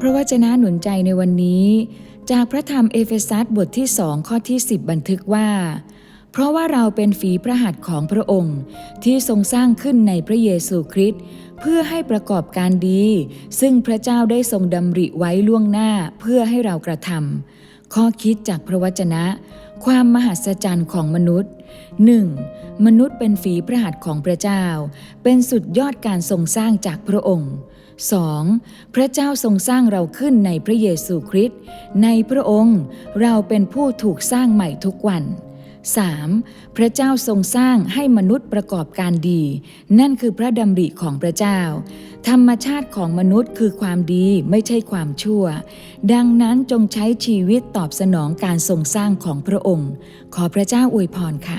พระวจนะหนุนใจในวันนี้ จากพระธรรมเอเฟซัสบทที่สองข้อที่ 10 บันทึกว่า เพราะว่าเราเป็นฝีพระหัตถ์ของพระองค์ ที่ทรงสร้างขึ้นในพระเยซูคริสต์เพื่อให้ประกอบการดี ซึ่งพระเจ้าได้ทรงดำริไว้ล่วงหน้าเพื่อให้เรากระทำข้อคิดจากพระวจนะ ความมหัศจรรย์ของมนุษย์ 1. มนุษย์เป็นฝีพระหัตถ์ของพระเจ้า เป็นสุดยอดการทรงสร้างจากพระองค์ 2. พระเจ้าทรงสร้างเราขึ้นในพระเยซูคริสต์ในพระองค์เราเป็นผู้ถูกสร้างใหม่ทุกวัน 3. พระเจ้าทรงสร้างให้มนุษย์ประกอบการดี นั่นคือพระดำริของพระเจ้า ธรรมชาติของมนุษย์คือความดีไม่ใช่ความชั่ว ดังนั้นจงใช้ชีวิตตอบสนองการทรงสร้างของพระองค์ ขอพระเจ้าอวยพรค่ะ